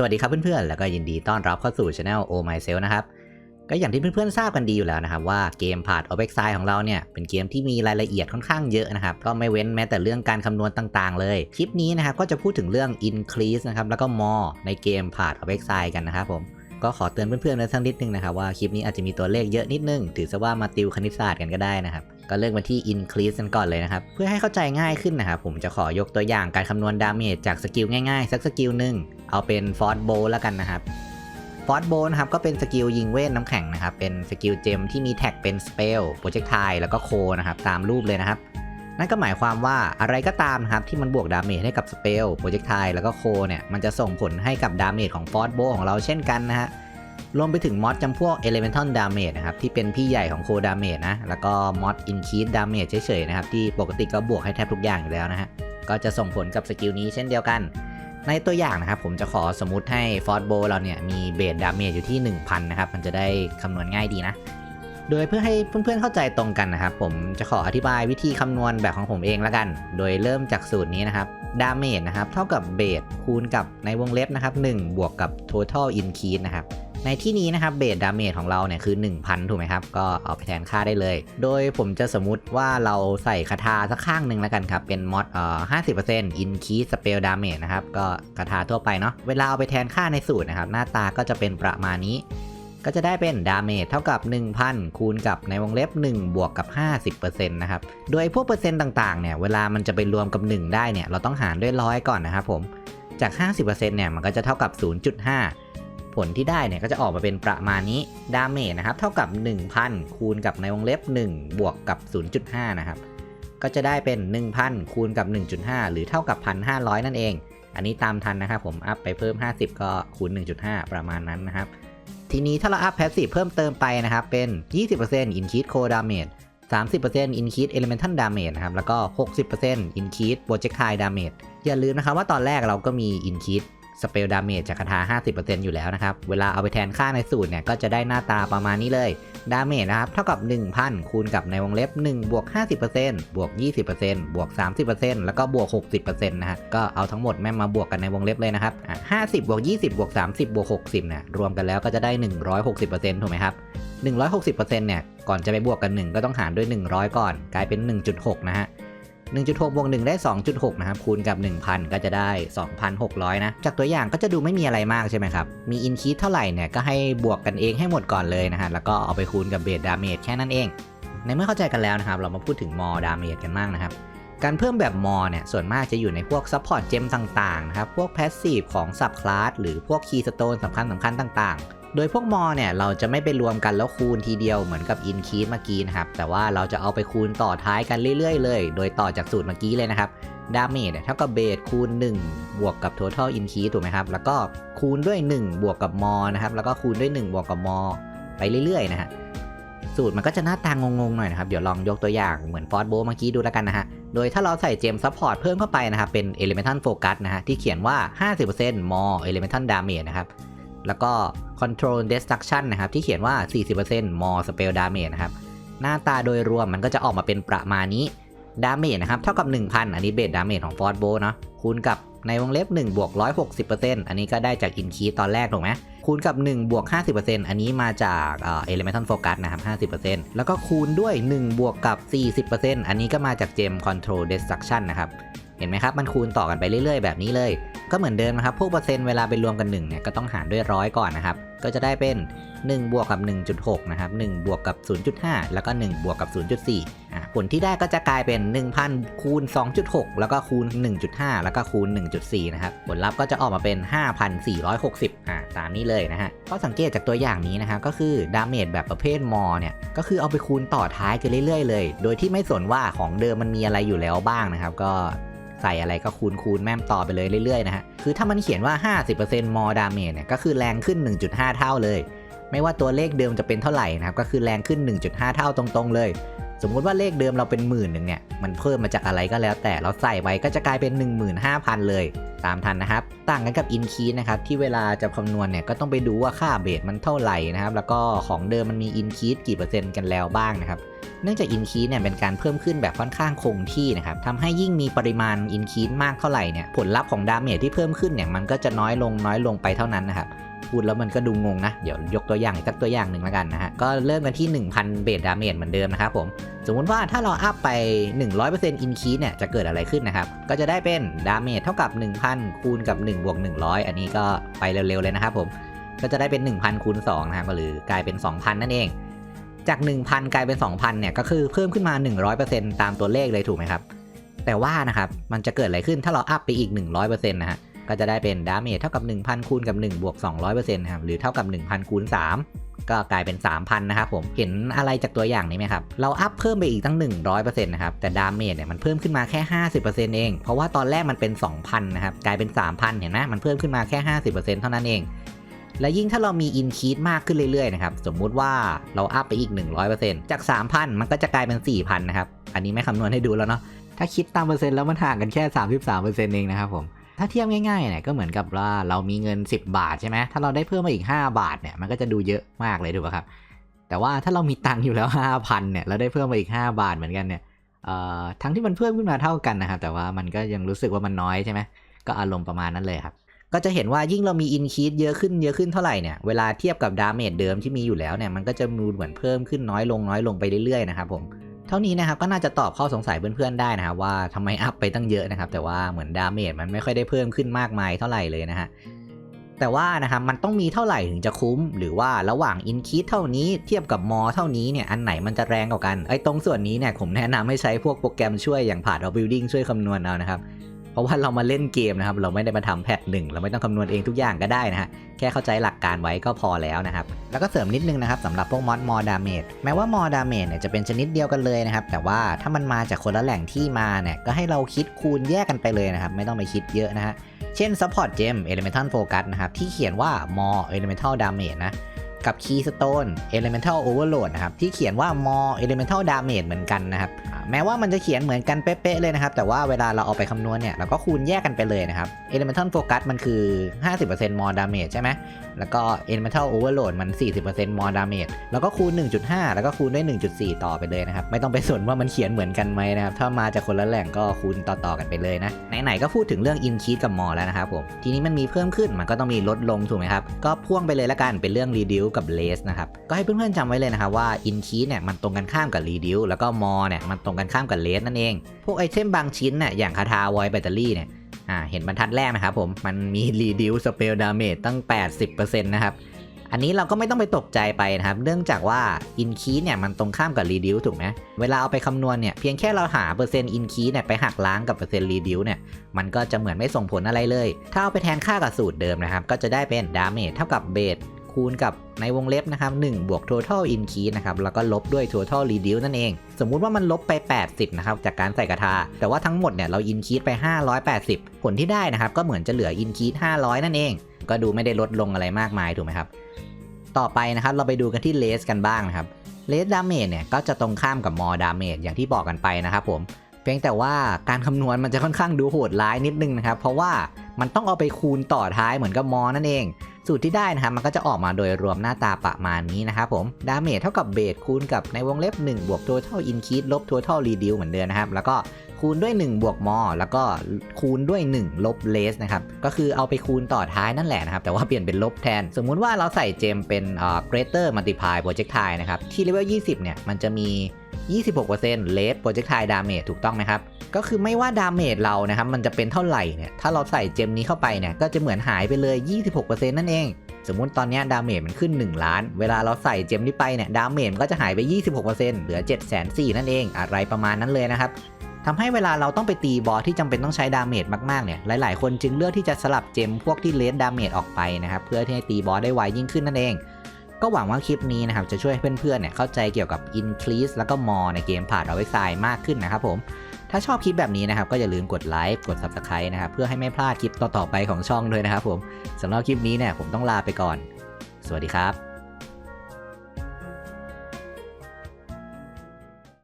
สวัสดีครับเพื่อนๆ แล้วก็ยินดีต้อนรับเข้าสู่ช anel Oh m y s e l f นะครับ ก็อย่างที่เพื่อนๆ ทราบกันดีอยู่แล้วนะครับว่าเกม p a t h of Exile ของเราเนี่ยเป็นเกมที่มีรายละเอียดค่อนข้างเยอะนะครับ ก็ไม่เว้นแม้แต่เรื่องการคำนวณต่างๆ เลย คลิปนี้นะครับก็จะพูดถึงเรื่อง increase นะครับแล้วก็ more ในเกม p a t h of Exile กันนะครับผมก็ขอเตือนเพื่อนๆไว้สักนิดนึงนะครับว่าคลิปนี้อาจจะมีตัวเลขเยอะนิดนึง ถือซะว่ามาติวคณิตศาสตร์กันก็ได้นะครับ ก็เริ่มกันที่ increase กันก่อนเลยนะครับ เพื่อให้เข้าใจง่ายขึ้นนะครับผมจะขอยกตัวอย่างการคำนวณดาเมจจากสกิลง่ายๆ สักสกิลหนึ่งเอาเป็น Force Bow แล้วกันนะครับ Force Bow นะครับก็เป็นสกิลยิงเวทน้ำแข็งนะครับ เป็นสกิลเจมที่มีแท็กเป็น Spell Projectile แล้วก็โคนะครับตามรูปเลยนะครับนั่นก็หมายความว่าอะไรก็ตามนะครับที่มันบวกดาเมจให้กับ Spell Projectile แล้วก็โคเนี่ยมันจะส่งผลให้กับดาเมจของ Force Bow ของเราเช่นกันนะฮะ รวมไปถึงมอดจำพวก Elemental Damage นะครับ ที่เป็นพี่ใหญ่ของโคดาเมจนะ แล้วก็มอด Increase Damage เฉยๆนะครับ ที่ปกติก็บวกให้แทบทุกอย่างอยู่แล้วนะฮะ ก็จะส่งผลกับสกิลนี้เช่นเดียวกัน ในตัวอย่างนะครับผมจะขอสมมติให้ฟอร์ตโบเราเนี่ยมีเบสดาเมจอยู่ที่ 1000 นะครับ มันจะได้คำนวณง่ายดีนะ โดยเพื่อให้เพื่อนๆเข้าใจตรงกันนะครับ ผมจะขออธิบายวิธีคำนวณแบบของผมเองละกัน โดยเริ่มจากสูตรนี้นะครับดาเมจนะครับเท่ากับเบสคูณกับในวงเล็บนะครับ1บวกกับ total increase นะครับในที่นี้นะครับเบสดาเมจของเราเนี่ยคือ 1000 ถูกไหมครับ ก็เอาไปแทนค่าได้เลย โดยผมจะสมมุติว่าเราใส่คาถาสักข้างหนึ่งแล้วกันครับ เป็นมอดเอ่อ50% increase spell damage นะครับ ก็คาถาทั่วไปเนาะเวลาเอาไปแทนค่าในสูตรนะครับ หน้าตาก็จะเป็นประมาณนี้ ก็จะได้เป็นดาเมจเท่ากับ 1000 คูณกับในวงเล็บ 1 บวกกับ 50%นะครับ โดยพวกเปอร์เซ็นต์ต่างๆ เนี่ย เวลามันจะไปรวมกับ 1 ได้เนี่ย เราต้องหารด้วยร้อยก่อนนะครับผม จาก 50%เนี่ย มันก็จะเท่ากับ 0.5 ผลที่ได้เนี่ย ก็จะออกมาเป็นประมาณนี้ ดาเมจนะครับ เท่ากับ 1000 คูณกับในวงเล็บ 1 บวกกับ 0.5 นะครับ ก็จะได้เป็น 1000 คูณกับ 1.5 หรือเท่ากับ 1,500 นั่นเอง อันนี้ตามทันนะครับผม อัพไปเพิ่ม 50 ก็คูณ 1.5 ประมาณนั้นนะครับ ทีนี้ถ้าเราอัพแพสซีฟเพิ่มเติมไปนะครับ เป็น 20% increase core damage 30% increase elemental damage นะครับ แล้วก็ 60% increase projectile damage อย่าลืมนะครับว่าตอนแรกเราก็มี increase spell damage จากคาถา 50%อยู่แล้วนะครับ เวลาเอาไปแทนค่าในสูตรเนี่ย ก็จะได้หน้าตาประมาณนี้เลย damage นะครับ เท่ากับ 1,000 คูณกับในวงเล็บ1บวก50%บวก20%บวก30%แล้วก็บวก 60%นะฮะ ก็เอาทั้งหมดแม่มาบวกกันในวงเล็บเลยนะครับ50บวก20บวก30บวก60เนี่ยรวมกันแล้วก็จะได้ 160%ถูกไหมครับ160%เนี่ย ก่อนจะไปบวกกัน 1 ก็ต้องหารด้วย 100 ก่อน กลายเป็น 1.6 นะฮะ 1.6บวก1ได้ 2.6 นะครับ คูณกับ 1,000 ก็จะได้ 2,600 นะ จากตัวอย่างก็จะดูไม่มีอะไรมากใช่ไหมครับ มีอินคีเท่าไหร่เนี่ย ก็ให้บวกกันเองให้หมดก่อนเลยนะฮะ แล้วก็เอาไปคูณกับเบสดาเมจแค่นั้นเอง ในเมื่อเข้าใจกันแล้วนะครับ เรามาพูดถึงมอดาเมจกันบ้างนะครับ การเพิ่มแบบมอเนี่ย ส่วนมากจะอยู่ในพวกซัพพอร์ตเจมต่างๆ นะครับ พวกแพสซีฟของซับคลาสหรือพวกคีย์สโตนสำคัญสำคัญต่างๆ โดยพวกมอเนี่ยเราจะไม่ไปรวมกันแล้วคูณทีเดียวเหมือนกับอินคีเมื่อกี้นะครับ แต่ว่าเราจะเอาไปคูณต่อท้ายกันเรื่อยๆเลย โดยต่อจากสูตรเมื่อกี้เลยนะครับดาเมจเท่ากับเบสคูณ 1 บวกกับ total increase ถูกไหมครับ แล้วก็คูณด้วย 1 บวกกับมอนะครับ แล้วก็คูณด้วย 1 บวกกับมอไปเรื่อยๆนะฮะ สูตรมันก็จะหน้าตางงๆหน่อยนะครับ เดี๋ยวลองยกตัวอย่างเหมือนฟอสโบเมื่อกี้ดูแล้วกันนะฮะ โดยถ้าเราใส่เจมซัพพอร์ตเพิ่มเข้าไปนะครับ เป็น elemental focus นะฮะ ที่เขียนว่า 50% more elemental damage นะครับ แล้วก็ control destruction นะครับ ที่เขียนว่า 40% more spell damage นะครับ หน้าตาโดยรวมมันก็จะออกมาเป็นประมาณนี้ดาเมจนะครับ เท่ากับ 1,000 อันนี้เบสดาเมจของฟอร์ b โบเนาะคูณกับในวงเล็บ1บวก160%อันนี้ก็ได้จากอินคีตอนแรกถูกไหมคูณกับ1บวก50%อันนี้มาจากเอ่อ elemental focus นะครับ50%แล้วก็คูณด้วย1บวกกับ 40%อันนี้ก็มาจากเจม control destruction นะครับ เห็นไหมครับ มันคูณต่อกันไปเรื่อยๆ แบบนี้เลย ก็เหมือนเดิมนะครับ พวกเปอร์เซ็นต์เวลาไปรวมกัน1เนี่ยก็ต้องหารด้วยร้อยก่อนนะครับ ก็จะได้เป็น 1 บวกกับ 1.6 นะครับ 1 บวกกับ 0.5 แล้วก็ 1 บวกกับ 0.4 อะ ผลที่ได้ก็จะกลายเป็น 1,000 คูณ 2.6 แล้วก็คูณ 1.5 แล้วก็คูณ 1.4 นะครับ ผลลัพธ์ก็จะออกมาเป็น 5,460 อ่าตามนี้เลยนะฮะข้อสังเกตจากตัวอย่างนี้นะครับก็คือดาเมจแบบประเภทมอเนี่ย ก็คือเอาไปคูณต่อท้ายกันเรื่อยๆ เลย โดยที่ไม่สนว่าของเดิมมันมีอะไรอยู่แล้วบ้างนะครับ ก็ ใส่อะไรก็คูณคูณแม่มต่อไปเลยเรื่อยๆนะฮะ คือถ้ามันเขียนว่า 50% more damage เนี่ยก็คือแรงขึ้น 1.5 เท่าเลย ไม่ว่าตัวเลขเดิมจะเป็นเท่าไหร่นะครับ ก็คือแรงขึ้น 1.5 เท่าตรงๆเลย สมมุติว่าเลขเดิมเราเป็นหมื่นหนึ่งเนี่ย มันเพิ่มมาจากอะไรก็แล้ว แต่เราใส่ไว้ก็จะกลายเป็น 15,000 เลย ตามทันนะครับ ต่างกันกับ in key นะครับที่เวลาจะคำนวณเนี่ยก็ต้องไปดูว่าค่าเบสมันเท่าไหร่นะครับ แล้วก็ของเดิมมันมี in key กี่เปอร์เซ็นต์กันแล้วบ้างนะครับ เนื่องจากอินคีเนี่ยเป็นการเพิ่มขึ้นแบบค่อนข้างคงที่นะครับทำให้ยิ่งมีปริมาณอินคีมากเท่าไหร่เนี่ย ผลลัพธ์ของดาเมจที่เพิ่มขึ้นเนี่ยมันก็จะน้อยลงน้อยลงไปเท่านั้นนะครับ พูดแล้วมันก็ดูงงนะ เดี๋ยวยกตัวอย่างอีกสักตัวอย่างหนึ่งแล้วกันนะฮะ ก็เริ่มกันที่ 1,000 เบสดาเมจเหมือนเดิมนะครับผม สมมุติว่าถ้าเราอัพไป 100%อินคีเนี่ยจะเกิดอะไรขึ้นนะครับ ก็จะได้เป็นดาเมจเท่ากับ 1,000 คูณกับ1บวก100 อันนี้ก็ไปเร็วๆเลยนะครับผม ก็จะได้เป็น 1,000 คูณ2นะครับหรือกลายเป็น 2,000 นั่นเอง จาก 1,000 กลายเป็น 2,000 เนี่ยก็คือเพิ่มขึ้นมา 100%ตามตัวเลขเลยถูกไหมครับ แต่ว่านะครับมันจะเกิดอะไรขึ้นถ้าเราอัพไปอีก 100%นะฮะ ก็จะได้เป็นดาเมจเท่ากับ 1,000คูณกับ1บวก200%นะครับหรือเท่ากับ 1,000คูณ3ก็กลายเป็น 3,000 นะครับผมเห็นอะไรจากตัวอย่างนี้ไหมครับ เราอัพเพิ่มไปอีกตั้ง 100%นะครับ แต่ดาเมจเนี่ยมันเพิ่มขึ้นมาแค่ 50%เอง เพราะว่าตอนแรกมันเป็น 2,000 นะครับ กลายเป็น 3,000 เห็นไหมมันเพิ่มขึ้นมาแค่ 50%เท่านั้นเอง และยิ่งถ้าเรามีอินคีดมากขึ้นเรื่อยๆนะครับสมมุติว่าเราอัพไปอีก 100%จาก 3,000 มันก็จะกลายเป็น 4,000 นะครับอันนี้ไม่คำนวณให้ดูแล้วเนาะถ้าคิดตามเปอร์เซ็นต์แล้วมันห่างกันแค่ 33%เองนะครับผม ถ้าเทียบง่ายๆเนี่ยก็เหมือนกับว่าเรามีเงิน 10 บาทใช่ไหมถ้าเราได้เพิ่มมาอีก 5 บาทเนี่ยมันก็จะดูเยอะมากเลยถูกป่ะครับ แต่ว่าถ้าเรามีตังค์อยู่แล้ว 5,000เนี่ยแล้วได้เพิ่มมาอีก 5 บาทเหมือนกันเนี่ยเอ่อทั้งที่มันเพิ่มขึ้นมาเท่ากันนะครับแต่ว่ามันก็ยังรู้สึกว่ามันน้อยใช่ไหมก็อารมณ์ประมาณนั้นเลยครับก็จะเห็นว่ายิ่งเรามีอินคีดเยอะขึ้นเยอะขึ้นเท่าไหร่เนี่ยเวลาเทียบกับดาเมจเดิมที่มีอยู่แล้วเนี่ยมันก็จะมูเหมือนเพิ่มขึ้นน้อยลงน้อยลงไปเรื่อยๆนะครับผม เท่านี้นะครับก็น่าจะตอบข้อสงสัยเพื่อนๆได้นะครับว่าทำไมอัพไปตั้งเยอะนะครับ แต่ว่าเหมือนดาเมจมันไม่ค่อยได้เพิ่มขึ้นมากมายเท่าไหร่เลยนะฮะแต่ว่านะครับมันต้องมีเท่าไหร่ถึงจะคุ้ม หรือว่าระหว่างอินคีดเท่านี้เทียบกับมอเท่านี้เนี่ยอันไหนมันจะแรงกว่ากันไอ้ตรงส่วนนี้เนี่ยผมแนะนำให้ใช้พวกโปรแกรมช่วยอย่างผ่านเอาบิลดิ้งช่วยคำนวณเอานะครับ ราะว่าเรามาเล่นเกมนะครับ เราไม่ได้มาทำแพทหนึ่งเราไม่ต้องคำนวณเองทุกอย่างก็ได้นะฮะ แค่เข้าใจหลักการไว้ก็พอแล้วนะครับ แล้วก็เสริมนิดนึงนะครับสำหรับพวกมอดมอดาเมจแม้ว่ามอดาเมจเนี่ยจะเป็นชนิดเดียวกันเลยนะครับ แต่ว่าถ้ามันมาจากคนละแหล่งที่มาเนี่ย ก็ให้เราคิดคูณแยกกันไปเลยนะครับ ไม่ต้องไปคิดเยอะนะฮะ เช่น Support Gem Elemental Focus นะครับ ที่เขียนว่า more Elemental Damage นะ กับ Keystone Elemental Overload นะครับที่เขียนว่า more Elemental Damage เหมือนกันนะครับแม้ว่ามันจะเขียนเหมือนกันเป๊ะๆเลยนะครับ แต่ว่าเวลาเราเอาไปคำนวณเนี่ยเราก็คูณแยกกันไปเลยนะครับ Elemental Focus มันคือ 50% more damage ใช่ไหมแล้วก็ Elemental Overload มัน 40% more damage แล้วก็คูณ 1.5 แล้วก็คูณด้วย 1.4 ต่อไปเลยนะครับ ไม่ต้องไปสนว่ามันเขียนเหมือนกันไหมนะครับ ถ้ามาจากคนละแหล่งก็คูณต่อๆกันไปเลยนะ ไหนๆก็พูดถึงเรื่อง increase กับ more แล้วนะครับผม ทีนี้มันมีเพิ่มขึ้นมันก็ต้องมีลดลงถูกไหมครับ ก็พ่วงไปเลยละกันเป็นเรื่อง reduce กับ less นะครับ ก็ให้เพื่อนๆจำไว้เลยนะครับว่า increase เนี่ยมันตรงกันข้ามกับ reduce แล้วก็ more เนี่ยมันตรงกันข้ามกับ less นั่นเอง พวกไอเทมบางชิ้นน่ะอย่างคาถา void battery เนี่ยอ่าเห็นบรรทัดแรกนะครับผม มันมี reduce spell damage ตั้ง 80%นะครับอันนี้เราก็ไม่ต้องไปตกใจไปนะครับ เนื่องจากว่า in key เนี่ยมันตรงข้ามกับ reduce ถูกไหมเวลาเอาไปคำนวณเนี่ยเพียงแค่เราหาเปอร์เซ็นต์ in key เนี่ยไปหักล้างกับเปอร์เซ็นต์ reduce เนี่ยมันก็จะเหมือนไม่ส่งผลอะไรเลย ถ้าเอาไปแทนค่ากับสูตรเดิมนะครับ ก็จะได้เป็น damage เท่ากับ base คูณกับในวงเล็บนะครับ1บวก total in key นะครับแล้วก็ลบด้วย total reduce นั่นเอง สมมุติว่ามันลบไป 80 นะครับ จากการใส่กระทา แต่ว่าทั้งหมดเนี่ยเรา in key ไป 580 ผลที่ได้นะครับ ก็เหมือนจะเหลือ in key 500 นั่นเอง ก็ดูไม่ได้ลดลงอะไรมากมายถูกไหมครับ ต่อไปนะครับเราไปดูกันที่เลสกันบ้างนะครับเลสดาเมจเนี่ยก็จะตรงข้ามกับมอดาเมจอย่างที่บอกกันไปนะครับผมเพียงแต่ว่าการคำนวณมันจะค่อนข้างดูโหดร้ายนิดนึงนะครับ เพราะว่ามันต้องเอาไปคูณต่อท้ายเหมือนกับมอนั่นเอง สูตรที่ได้นะครับมันก็จะออกมาโดยรวมหน้าตาประมาณนี้นะครับผมดาเมจเท่ากับเบสคูณกับในวงเล็บ1บวก total increase ลบ total reduce เหมือนเดิมนะครับ แล้วก็คูณด้วย 1 บวกมอ แล้วก็คูณด้วย 1 ลบเลสนะครับ ก็คือเอาไปคูณต่อท้ายนั่นแหละนะครับ แต่ว่าเปลี่ยนเป็นลบแทน สมมุติว่าเราใส่เจมเป็นเอ่อ greater multiply projectile นะครับ ที่เลเวล 20 เนี่ย มันจะมี 26% less projectile damage ถูกต้องไหมครับ ก็คือไม่ว่าดาเมจเรานะครับ มันจะเป็นเท่าไหร่เนี่ย ถ้าเราใส่เจมนี้เข้าไปเนี่ย ก็จะเหมือนหายไปเลย 26%นั่นเอง สมมุติตอนนี้ดาเมจมันขึ้น 1 ล้าน เวลาเราใส่เจมนี้ไปเนี่ยดาเมจมันก็จะหายไป 26%เหลือ 7 4 0 0 0นั่นเอง อะไรประมาณนั้นเลยนะครับทำให้เวลาเราต้องไปตีบอสที่จำเป็นต้องใช้ดาเมจมากๆเนี่ยหลาย ๆ คนจึงเลือกที่จะสลับเจมพวกที่เลสดาเมจออกไปนะครับเพื่อที่ให้ตีบอสได้ไวยิ่งขึ้นนั่นเอง ก็หวังว่าคลิปนี้นะครับจะช่วยเพื่อนๆเนี่ยเข้าใจเกี่ยวกับ increase แล้วก็ more ในเกมผ่านเอาไว้ทรายมากขึ้นนะครับผมถ้าชอบคลิปแบบนี้นะครับก็อย่าลืมกดไลค์กด subscribe นะครับเพื่อให้ไม่พลาดคลิปต่อๆไปของช่องด้วยนะครับผมสำหรับคลิปนี้เนี่ยผมต้องลาไปก่อน สวัสดีครับ